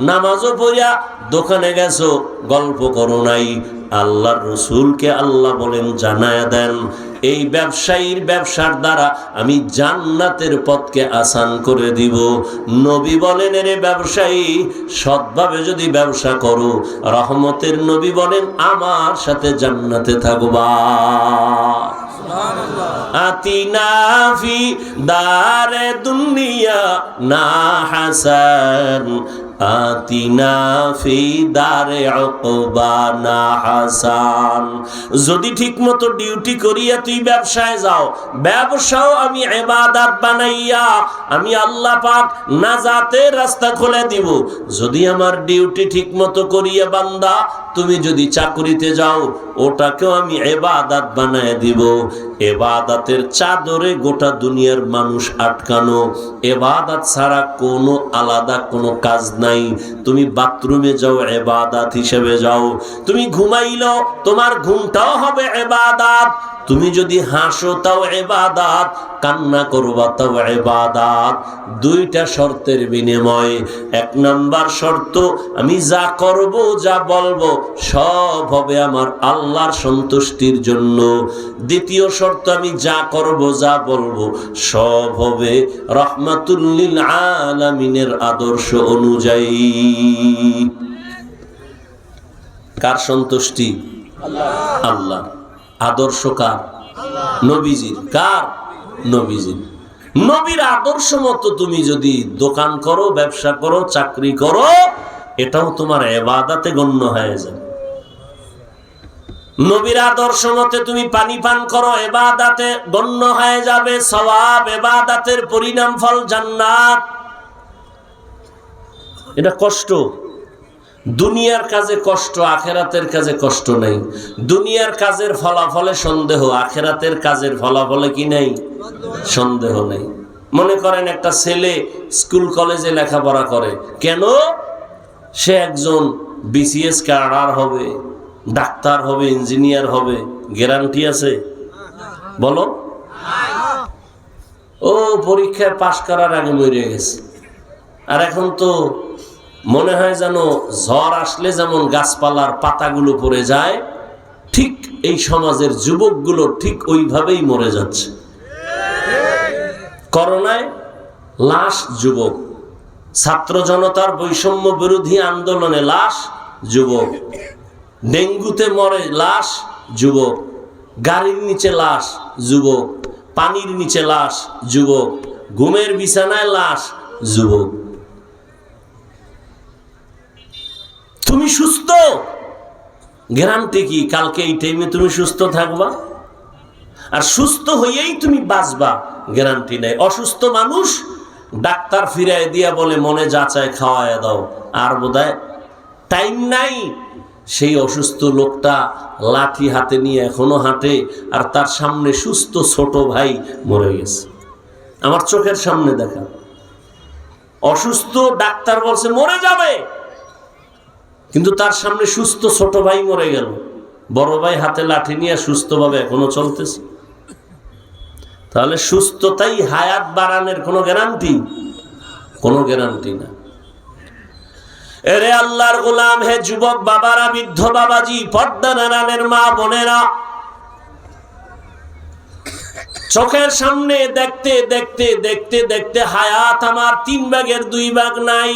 নামাজও পড়িয়া দোকানে গেছো গল্প করো নাই। আল্লাহর রসুলকে আল্লাহ বলেন জানায়া দেন এই ব্যবসায়ীর ব্যবসার দ্বারা আমি জান্নাতের পথকে আসান করে দিব। নবী বলেন রে ব্যবসায়ী সৎভাবে যদি ব্যবসা করো রহমতের নবী বলেন আমার সাথে জান্নাতে থাকবা। আতিনা ফি দারে দুনিয়া না হাসান না যদি ঠিকমতো ডিউটি করিয়া তুই ব্যবসায় যাও, ব্যবসাও আমি ইবাদত বানাইয়া আমি আল্লাহ পাক নাজাতের রাস্তা খুলে দিব। যদি আমার ডিউটি ঠিকমতো করিয়া বান্দা, তুমি যদি চাকরিতে যাও, ওটাকেও আমি এবাদাত বানায় দিব। এবাদাতের চাদরে গোটা দুনিয়ার মানুষ আটকানো। এবাদাত ছাড়া কোনো আলাদা কোনো কাজ নাই। তুমি বাথরুমে যাও, এবাদাত হিসেবে যাও। তুমি ঘুমাইলো তোমার ঘুমটাও হবে এবাদাত। তুমি যদি হাসো, তাও এবাদাত। কান্না করবা, তাও এবাদাত। দুইটা শর্তের বিনিময়। এক নাম্বার শর্ত, আমি যা করব, যা বলব, সব হবে আমার আল্লাহর সন্তুষ্টির জন্য। দ্বিতীয় শর্ত, আমি যা করব, যা বলব, সব হবে রহমাতুল্লিল আলামিনের আদর্শ অনুযায়ী। কার সন্তুষ্টি? আল্লাহ। আদর্শ কার? নবীজির। কার? নবীজির। নবীর আদর্শ মতো তুমি যদি দোকান করো, ব্যবসা করো, চাকরি করো, এটাও তোমার এবাদাতে গণ্য হয়ে যাবে। নবীর আদর্শ মতে তুমি পানি পান করো, এবাদাতে গণ্য হয়ে যাবে। সওয়াব এবাদাতের পরিণাম ফল জান্নাত। এটা কষ্ট। দুনিয়ার কাজে কষ্ট, আখেরাতের কাজে কষ্ট নেই। দুনিয়ার কাজের ফলাফলে সন্দেহ, আখেরাতের কাজের ফলাফলে কি নেই? সন্দেহ নেই। মনে করেন একটা ছেলে স্কুল, কলেজে লেখাপড়া করে। কেন? সে একজন বিসিএস ক্যাডার হবে, ডাক্তার হবে, ইঞ্জিনিয়ার হবে। গ্যারান্টি আছে? বলো। ও পরীক্ষায় পাশ করার আগে মরে গেছে। আর এখন তো মনে হয় যেন ঝড় আসলে যেমন গাছপালার পাতাগুলো পড়ে যায়, ঠিক এই সমাজের যুবকগুলো ঠিক ওইভাবেই মরে যাচ্ছে। করোনায় লাশ যুবক, ছাত্র জনতার বৈষম্য বিরোধী আন্দোলনে লাশ যুবক, ডেঙ্গুতে মরে লাশ যুবক, গাড়ির নিচে লাশ যুবক, পানির নিচে লাশ যুবক, ঘুমের বিছানায় লাশ যুবক। তুমি সুস্থ? গ্যারান্টি কি? কালকে এই টাইমে তুমি সুস্থ থাকবা? আর সুস্থ হইয়াই তুমি বাঁচবা, গ্যারান্টি নেই। অসুস্থ মানুষ ডাক্তার ফিরাই দিয়া বলে, মনে যাচাই খাওয়ায় দাও। আর বোধহয় টাইম নাই। সেই অসুস্থ লোকটা লাঠি হাতে নিয়ে এখনও হাঁটে, আর তার সামনে সুস্থ ছোট ভাই মরে গেছে। আমার চোখের সামনে দেখা। অসুস্থ ডাক্তার বলছে, মরে যাবে। কিন্তু তার সামনে সুস্থ ছোট ভাই মরে গেল। বড় ভাই হাতে লাঠি নিয়ে সুস্থভাবে এখনও চলতেছে। তাহলে সুস্থতাই হায়াত বাড়ানোর কোনো গ্যারান্টি কোনো গ্যারান্টি না। এরে আল্লাহর গোলাম, হে যুবক বাবারা, বৃদ্ধ বাবাজি, পর্দা নারায়ণের মা বোনেরা, চোখের সামনে দেখতে দেখতে দেখতে দেখতে হায়াত আমার তিন ভাগের দুই ভাগ নাই।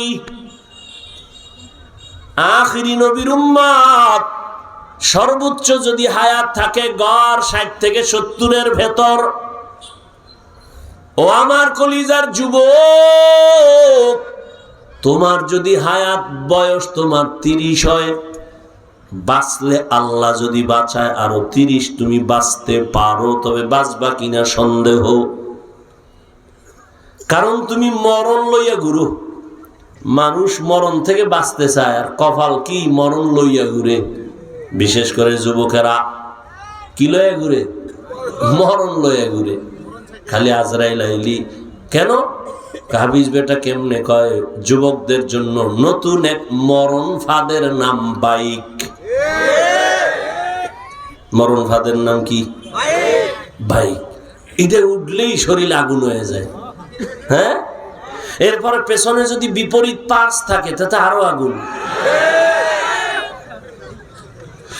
আখিরি নবীর উম্মত। সর্বোচ্চ যদি হায়াত থাকে গড় ষাট থেকে সত্তরের ভেতর। ও আমার কলিজার যুবক, তোমার যদি হায়াত বয়স তোমার তিরিশ হয়, বাঁচলে আল্লাহ যদি বাঁচায় আরও তিরিশ, তুমি বাঁচতে পারো, তবে বাঁচবা কিনা সন্দেহ। কারণ তুমি মরণ লইয়া গুরু। মানুষ মরণ থেকে বাঁচতে চায়, আর কপাল কি মরণ লইয়া ঘুরে? বিশেষ করে যুবকেরা। কি লইয়া ঘুরে? মরণ লইয়া ঘুরে। খালি আজরাইল আইলি। কেন? কাবিজ বেটা কেমনে কয়, যুবকদের জন্য নতুন এক মরণ ফাদের নাম বাইক। মরণ ফাদের নাম কি? বাইক। এটা উঠলেই শরীর আগুন হয়ে যায়। হ্যাঁ? এরপরে পেছনে যদি বিপরীত পার্স থাকে, তাতে আরও আগুন।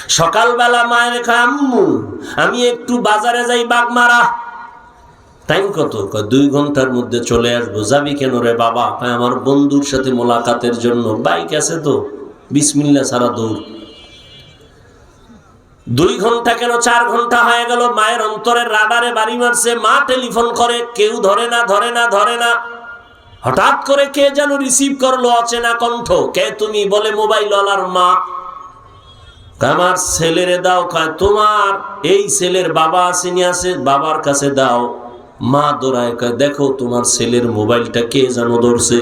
সকালবেলা মায়ের আম্মু, আমি একটু বাজারে যাই বাগমারা টাইম কত? দুই ঘণ্টার মধ্যে চলে আসব। যাবি কেন রে বাবা? আমার বন্ধুর সাথে মোলাকাতের জন্য। বাইক আছে তো, বিসমিল্লা সারা দৌড়। দুই ঘণ্টা কেন? চার ঘণ্টা হয়ে গেল। মায়ের অন্তরের রাডারে বাড়ি মারছে। মা টেলিফোন করে, কেউ ধরে না ধরে না ধরে না। হঠাৎ করে কে যেন রিসিভ করল অচেনা কণ্ঠ। কে তুমি বলে মোবাইল ওয়ালার মা আমার ছেলেরে দাও তোমার এই ছেলের বাবা আসেনি আছে বাবার কাছে দাও। মা দৌড়ায় দেখো, তোমার ছেলের মোবাইলটা কে যেন ধরছে?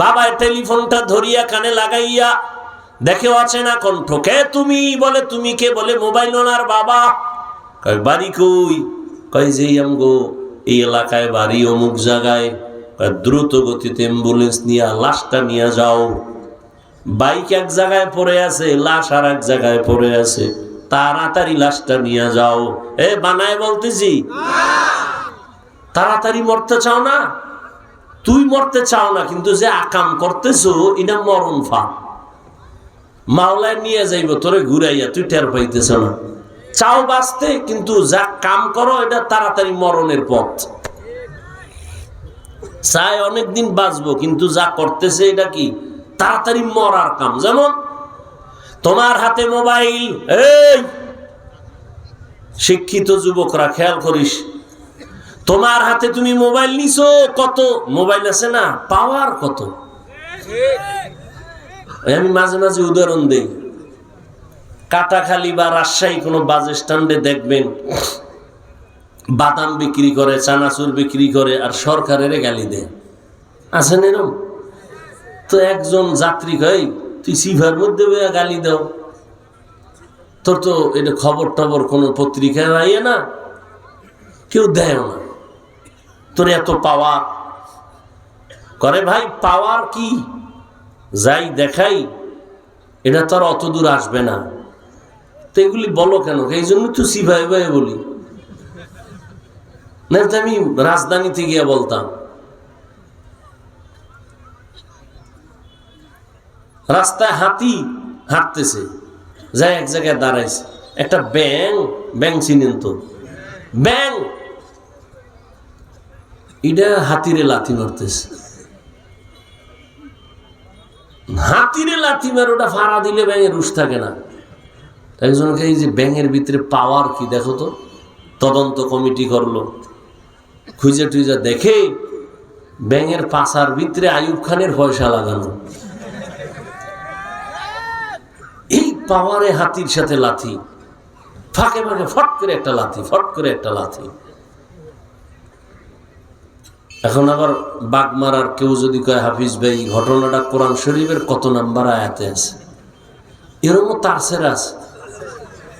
বাবায় টেলিফোনটা ধরিয়া কানে লাগাইয়া দেখে আছে না কণ্ঠ, কে তুমি? বলে, তুমি কে বলে মোবাইল ওনার বাবা বাড়ি কই? কয় যে আমগো এই এলাকায় বাড়ি, অমুক জায়গায়। দ্রুত গতিতে অ্যাম্বুলেন্স নিয়ে, লাশটা নিয়ে যাও। বাইক এক জায়গায় পড়ে আছে, লাশ আর এক জায়গায় পড়ে আছে। তাড়াতাড়ি লাশটা নিয়ে যাও। এ, বানায় বলতেছি? তাড়াতাড়ি মরতে চাও না? তুই মরতে চাও না, কিন্তু যে আকাম করতেছো এটা মরণ ফা মাওলায় নিয়ে যাইব, তোরে ঘুরাইয়া, তুই টের পাইতেছ না। চাও বাঁচতে, কিন্তু যা কাম করো, এটা তাড়াতাড়ি মরণের পথ। চাই অনেকদিন বাঁচবো, কিন্তু যা করতেছে এটা কি? তাড়াতাড়ি মরার কাম। যেমন তোমার হাতে মোবাইল, এই শিক্ষিত যুবকরা, খেয়াল করিস, তোমার হাতে তুমি মোবাইল নিছো, কত? মোবাইল আছে না? পাওয়ার কত? আমি মাঝে মাঝে উদাহরণ দেই। কাটাখালি বা রাজশাহী কোনো বাস স্ট্যান্ডে দেখবেন বাদাম বিক্রি করে, চানাচুর বিক্রি করে আর সরকারের গালি দেয়। আছেন এরম? তো একজন যাত্রী কই তুই সিভার মধ্যে গালি দাও। তোর তো এটা খবর টবর কোনো পত্রিকায় আইয়ে না, কেউ দেয় না। তোর এত পাওয়ার। করে ভাই, পাওয়ার কি? যাই দেখাই, এটা তো আর অত দূর আসবে না। তো এগুলি বলো কেন? এই জন্য তো সিভাই ভাই বলি। না আমি রাজধানীতে গিয়ে বলতাম। রাস্তায় হাতি হাঁটতেছে যাই এক জায়গায় দাঁড়াইছে। একটা ব্যাং ব্যাং চিনেন তো? ব্যাং! এটা হাতিরে লাথি মারতেছে। হাতিরে লাথি মার, ওটা ফাড়া দিলে ব্যাঙের রুশ থাকে না। একজনকে এই যে ব্যাঙের ভিতরে পাওয়ার কি, দেখো তো? তদন্ত কমিটি করল। খুঁজে টুইজে দেখে ব্যাঙের পাশার ভিতরে আয়ুব খানের পয়সা লাগানো। এই পাওয়ারে হাতির সাথে লাথি। ফাঁকে ফাঁকে ফট করে একটা লাথি, ফট করে একটা লাথি। এখন আবার বাঘ মারার কেউ যদি কয়, হাফিজ ভাই, ঘটনাটা কোরআন শরীফের কত নাম্বার আয়াতে আছে? এরকমও তার সেরা আছে।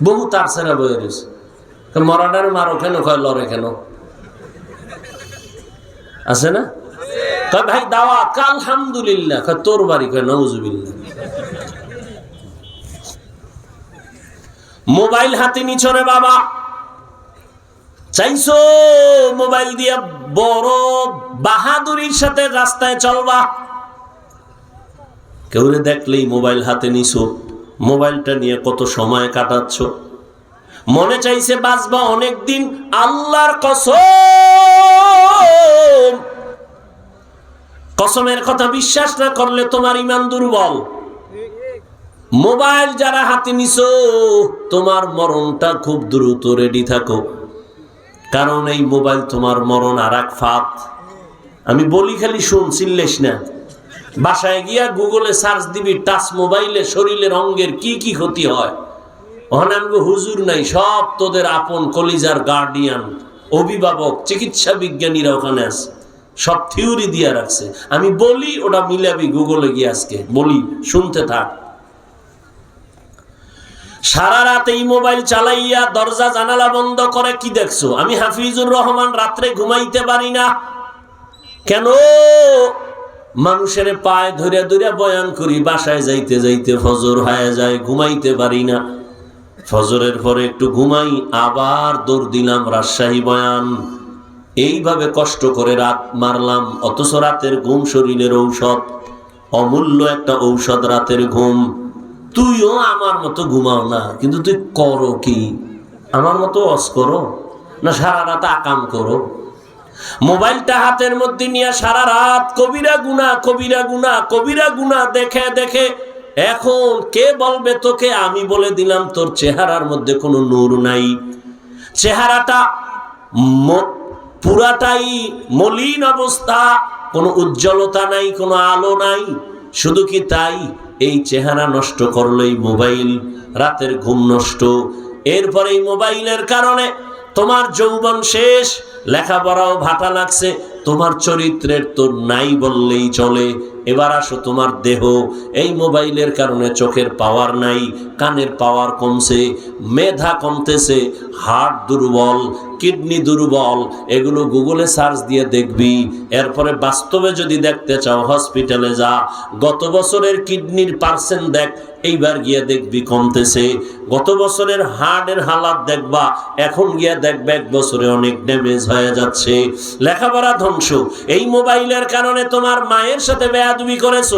বহু তার সেরা বয়ে রয়েছে। মরাডার মারো কেন? কয়, লড়ে কেন? আছে না? ভাই দাওয়া তোর বাড়ি নজুবিল্লা মোবাইল হাতে নিছরে বাবা। চাইছো মোবাইল দিয়ে বড় বাহাদুরির সাথে রাস্তায় চলবা। কেউ দেখলেই মোবাইল হাতে নিছো, মোবাইলটা নিয়ে কত সময় কাটাচ্ছ। মনে চাইছে বাঁচবা অনেকদিন, আল্লাহর কসম। কসমের কথা বিশ্বাস না করলে তোমার ইমান দুর্বল। মোবাইল যারা হাতে নিছো, তোমার মরণটা খুব দ্রুত রেডি থাকো। কারণ এই মোবাইল তোমার মরণ আর এক ফাত আমি বলি খালি শুন চিল্লেস না? বাসায় গিয়া গুগলে সার্চ দিবি, টাচ মোবাইলে শরীরের অঙ্গের কি কি ক্ষতি হয়। ওখানে আমি হুজুর নাই, সব তোদের আপন কলিজার গার্ডিয়ান অভিভাবক, চিকিৎসা বিজ্ঞানীরা ওখানে আছে। সব থিওরি দিয়া রাখছে। আমি বলি, ওটা মিলাবি গুগলে গিয়ে আজকে। বলি, শুনতে থাক। সারা রাত এই মোবাইল চালাইয়া দরজা জানালা বন্ধ করে কি দেখছ? আমি হাফিজুর রহমান রাত্রে ঘুমাইতে পারি না। কেন? মানুষের পায়ে ধরে ধরে বয়ান করি, বাসায় যাইতে যাইতে ফজর হয়ে যায়, ঘুমাইতে পারি না। ফজরের পরে একটু ঘুমাই, আবার দৌড় দিলাম রাজশাহী বয়ান। এইভাবে কষ্ট করে রাত মারলাম, অথচ রাতের ঘুম শরীরের ঔষধ, অমূল্য একটা ঔষধ রাতের ঘুম। তুইও আমার মতো ঘুমাও না, কিন্তু তুই করো কি? আমার মতো অস করো, না সারা রাত আকাম করো? মোবাইলটা হাতের মধ্যে নিয়ে সারা রাত কবিরা গুনা কবিরা গুনা কবিরা গুনা দেখে দেখে, এখন কে বলবে তোকে? আমি বলে দিলাম, তোর চেহারার মধ্যে কোনো নূর নাই। চেহারাটা পুরাটাই মলিন অবস্থা, কোনো উজ্জ্বলতা নাই, কোনো আলো নাই। শুধু কি তাই? এই চেহারা নষ্ট করলেই মোবাইল, রাতের ঘুম নষ্ট। এরপরে এই মোবাইলের কারণে তোমার যৌবন শেষ, লেখাপড়াও ভাটা লাগছে, তোমার চরিত্রের তো নাই বললেই চলে। এবার আসো তোমার দেহ। এই মোবাইলের কারণে চোখের পাওয়ার নাই, কানের পাওয়ার কমছে, মেধা কমতেছে হার্ট দুর্বল, কিডনি দুর্বল, এগুলো গুগলে সার্চ দিয়ে দেখবি। এরপরে বাস্তবে যদি দেখতে চাও, হসপিটালে যা। গত বছরের কিডনির পার্সেন্ট দেখ, এইবার গিয়ে দেখবি কমতেছে। গত বছরের হার্টের হালাত দেখবা, এখন গিয়ে দেখবে এক বছরে অনেক ড্যামেজ হয়ে যাচ্ছে। লেখাপড়া ধ্বংস। এই মোবাইলের কারণে তোমার মায়ের সাথে বেয়াদবি করেছ?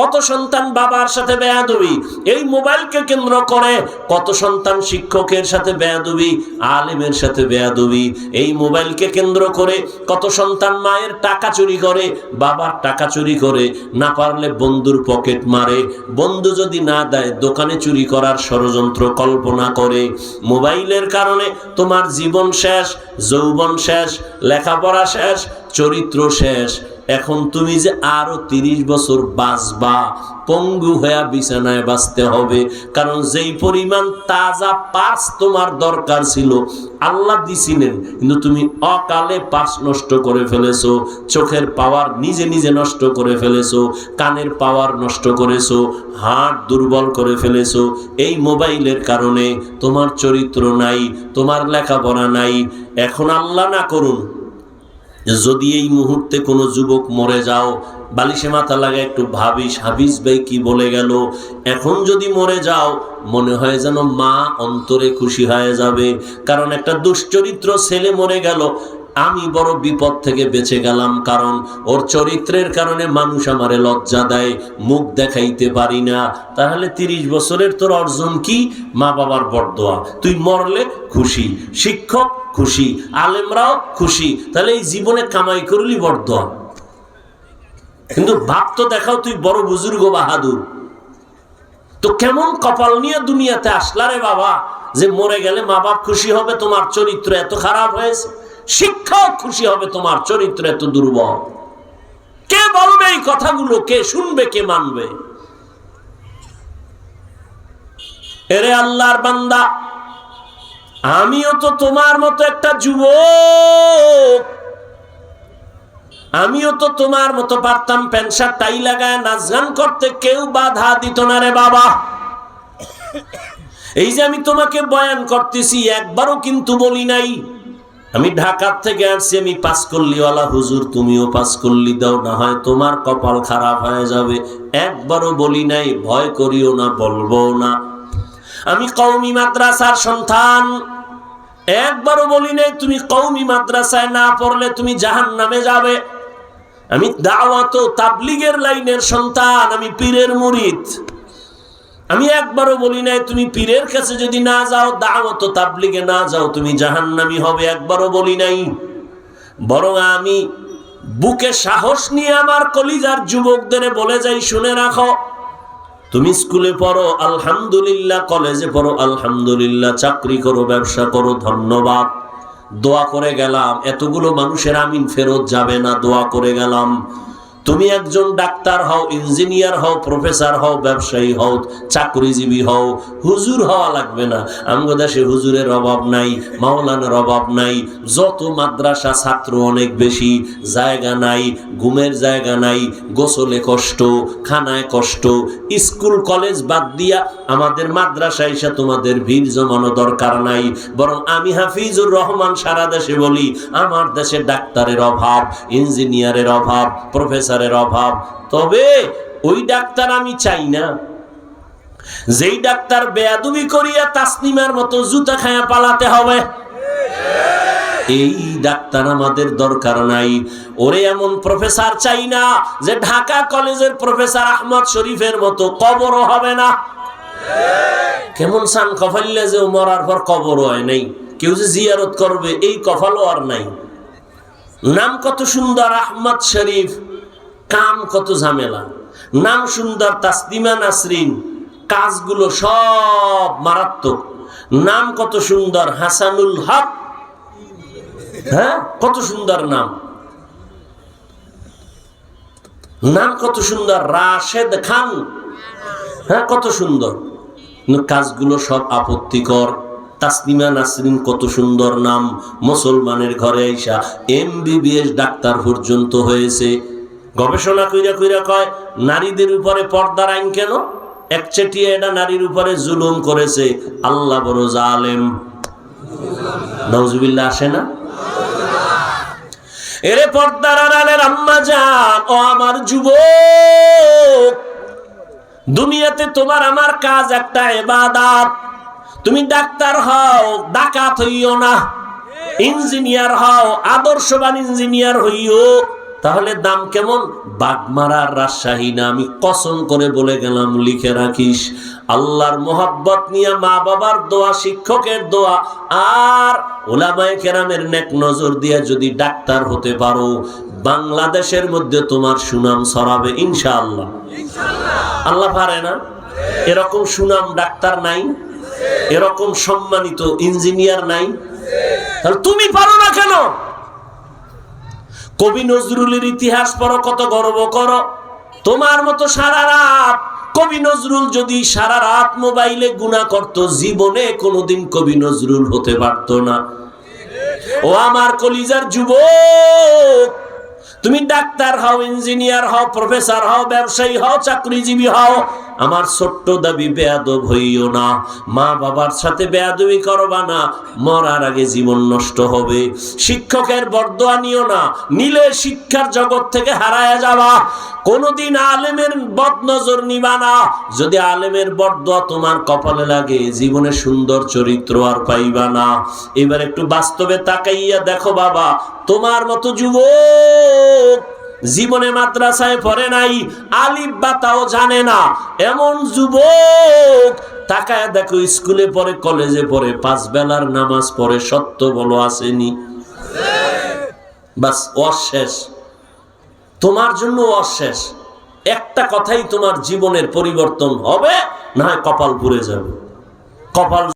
কত সন্তান বাবার সাথে বেয়াদবি? এই মোবাইলকে কেন্দ্র করে কত সন্তান শিক্ষকের সাথে বেয়াদবি, আলেমের সাথে বেয়াদবি? এই মোবাইলকে কেন্দ্র করে কত সন্তান মায়ের টাকা চুরি করে, বাবার টাকা চুরি করে, না পারলে বন্ধুর পকেট মারে। বন্ধু যদি না দেয়, দোকানে চুরি করার ষড়যন্ত্র কল্পনা করে। মোবাইলের কারণে তোমার জীবন শেষ, যৌবন শেষ, লেখাপড়া শেষ, চরিত্র শেষ। এখন তুমি যে আরও তিরিশ বছর বাঁচবা, পঙ্গু হয়ে বিছানায় বাঁচতে হবে। কারণ যেই পরিমাণ তাজা পাস তোমার দরকার ছিল, আল্লাহ দিছিলেন, কিন্তু তুমি অকালে পাস নষ্ট করে ফেলেছো, চোখের পাওয়ার নিজে নিজে নষ্ট করে ফেলেছো, কানের পাওয়ার নষ্ট করেছ হার্ট দুর্বল করে ফেলেছো। এই মোবাইলের কারণে তোমার চরিত্র নাই, তোমার লেখাপড়া নাই। এখন আল্লাহ না করুন যদি এই মুহূর্তে কোনো যুবক মরে যাও, বালিশে মাথা লাগা একটু ভাবিস, হাবিস ভাই কি বলে গেল? এখন যদি মরে যাও, মনে হয় যেন মা অন্তরে খুশি হয়ে যাবে। কারণ একটা দুশ্চরিত্র ছেলে মরে গেল আমি বড় বিপদ থেকে বেঁচে গেলাম, কারণ ওর চরিত্রের কারণে মানুষ আমারে লজ্জা দেয়, মুখ দেখাইতে পারি না। তাহলে তিরিশ বছরের তোর অর্জন কি? মা বাবার বরদোয়া। তুই মরলে খুশি, শিক্ষক খুশি, আলেমরাও খুশি। তাহলে এই জীবনে কামাই করলি বরদোয়া। কিন্তু ভাব তো দেখাও তুই বড় বুজুর্গ বাহাদুর। তো কেমন কপাল নিয়ে দুনিয়াতে আসলা রে বাবা, যে মরে গেলে মা বাপ খুশি হবে, তোমার চরিত্র এত খারাপ হয়েছে। শিক্ষক খুশি হবে তোমার চরিত্র এত দুর্বল। কে বলবে এই কথাগুলো? কে শুনবে, কে মানবে? এরে আল্লাহর বান্দা, আমিও তো তোমার মতো একটা যুবক। আমিও তো তোমার মতো পারতাম প্যান্সার টাই লাগায় নাচ গান করতে, কেউ বাধা দিত না রে বাবা। এই যে আমি তোমাকে বয়ান করতেছি, একবারও কিন্তু বলি নাই। আমি ঢাকার থেকে আসছি আমি পাস করলিওয়ালা, হুজুর তুমিও পাস করলি, দাও, না হয় তোমার কপাল খারাপ হয়ে যাবে। একবারও বলি নাই, ভয় করিও না বলব না। আমি কৌমি মাদ্রাসার সন্তান, একবারও বলি নাই, তুমি কৌমি মাদ্রাসায় না পড়লে তুমি জাহান নামে যাবে। আমি দাওয়াত তাবলিগের লাইনের সন্তান, আমি পীরের মুরিদ। আমি একবারও বলি নাই, তুমি পীরের কাছে যদি না যাও, দাওয়াত তাবলিগে না যাও, তুমি জাহান্নামি হবে, একবারও বলি নাই। বরং আমি বুকে সাহস নিয়ে আমার কলিজার যুবকদের বলে যাই, শুনে রাখো, তুমি স্কুলে পড়ো, আলহামদুলিল্লাহ, কলেজে পড়ো, আলহামদুলিল্লাহ, চাকরি করো, ব্যবসা করো, ধন্যবাদ। দোয়া করে গেলাম, এতগুলো মানুষের আমিন ফেরত যাবে না, দোয়া করে গেলাম। তুমি একজন ডাক্তার হও, ইঞ্জিনিয়ার হও, প্রফেসর হও, ব্যবসায়ী হও, চাকরিজীবী হও, হুজুর হওয়া লাগবে না। আমগো দেশে হুজুরের অভাব নাই, মাওলানার অভাব নাই, যত মাদ্রাসা ছাত্র অনেক বেশি, জায়গা নাই, ঘুমের জায়গা নাই, গোসলে কষ্ট, খানায় কষ্ট, স্কুল, কলেজ বাদ দিয়া আমাদের মাদ্রাসা এসে তোমাদের ভিড় জমানো দরকার নাই। বরং আমি হাফিজুর রহমান সারা দেশে বলি, আমার দেশে ডাক্তারের অভাব, ইঞ্জিনিয়ারের অভাব প্রফেসরের অভাব। তবে ওই ডাক্তার আমি চাই না। যেই ডাক্তার বেয়াদুবি করিয়া তাসনিমার মতো জুতা খায়া পালাতে হবে। এই ডাক্তার আমাদের দরকার নাই। ওরে এমন প্রফেসর চাই না যে ঢাকা কলেজের প্রফেসর আহমদ শরীফের মতো কবরও হবে না। কেমন সান কফাইলে যে মরার পর কবর হয় নাই। কেউ যে জিয়ারত করবে, এই কফালও আর নাই। নাম কত সুন্দর, আহমদ শরীফ। কাম কত ঝামেলা। নাম সুন্দর তাসলিমা নাসরিন, কাজগুলো সব মারাত্মক। নাম কত সুন্দর, হাসানুল হক। হ্যাঁ? কত সুন্দর নাম। নাম কত সুন্দর, রাশেদ খান। হ্যাঁ কত সুন্দর। কাজগুলো সব আপত্তিকর। তাসলিমা নাসরিন কত সুন্দর নাম। মুসলমানের ঘরে আইসা এমবিবিএস ডাক্তার পর্যন্ত হয়েছে। গবেষণা কইরা কইরা কয়, নারীদের উপরে পর্দার আইন কেন? একচেটিয়া এটা নারীর উপরে জুলুম করেছে। আল্লাহ বড় জালেম। নজুবিল্লা আসে না? এরে পর্দার আড়ালের আম্মা যান ও আমার যুবক, দুনিয়াতে তোমার আমার কাজ একটা এবাদাত। তুমি ডাক্তার হও, ডাকাত হইও না। ইঞ্জিনিয়ার হও, আদর্শবান ইঞ্জিনিয়ার হইও। তাহলে দাম কেমন? বাগমারার রাজশাহী না আমি কসম করে বলে গেলাম লিখে রাখিস। আল্লাহর মোহাব্বত নিয়ে মা বাবার দোয়া শিক্ষকের দোয়া আর ওলামায় কেরামের নেক নজর দিয়ে যদি ডাক্তার হতে পারো বাংলাদেশের মধ্যে তোমার সুনাম ছড়াবে ইনশাআল্লাহ। আল্লাহ পারে না? এরকম সুনাম ডাক্তার নাই? এরকম সম্মানিত ইঞ্জিনিয়ার নাই? তাহলে তুমি পারো না কেন? কবি নজরুলের ইতিহাস পড়ো, কত গর্ব করো। তোমার মতো সারা রাত, কবি নজরুল যদি সারা রাত মোবাইলে গুণা করত, জীবনে কোনোদিন কবি নজরুল হতে পারত না। ও আমার কলিজার যুবক তুমি ডাক্তার হও, ইঞ্জিনিয়ার হও, প্রফেসর হও, ব্যবসায়ী হও, চাকরিজীবী হও, আমার ছোট্ট দাবি বেয়াদব হইও না। মা বাবার সাথে বেয়াদবি করবা না, মরার আগে জীবন নষ্ট হবে। শিক্ষকের বরদোয়া নিও না, নিলে শিক্ষার জগৎ থেকে হারায়া যাবা। কোনোদিন আলেমের বদনজর নিবা না, যদি আলেমের বরদোয়া তোমার কপালে লাগে, জীবনে সুন্দর চরিত্র আর পাইবা না। এবার একটু বাস্তবে তাকাইয়া দেখো বাবা তোমার মতো যুবক জীবনে মাদ্রাসায় পড়ে নাই, আলিফ বাতাও জানে না। এমন যুবক তাকায় দেখো, স্কুলে পড়ে, কলেজে পড়ে, পাঁচ বেলার নামাজ পড়ে, সত্য বলো, আসেনি? বাস, অশেষ। তোমার জন্য অশেষ। একটা কথাই তোমার জীবনের পরিবর্তন হবে, না কপাল পুড়ে যাবে। কপাল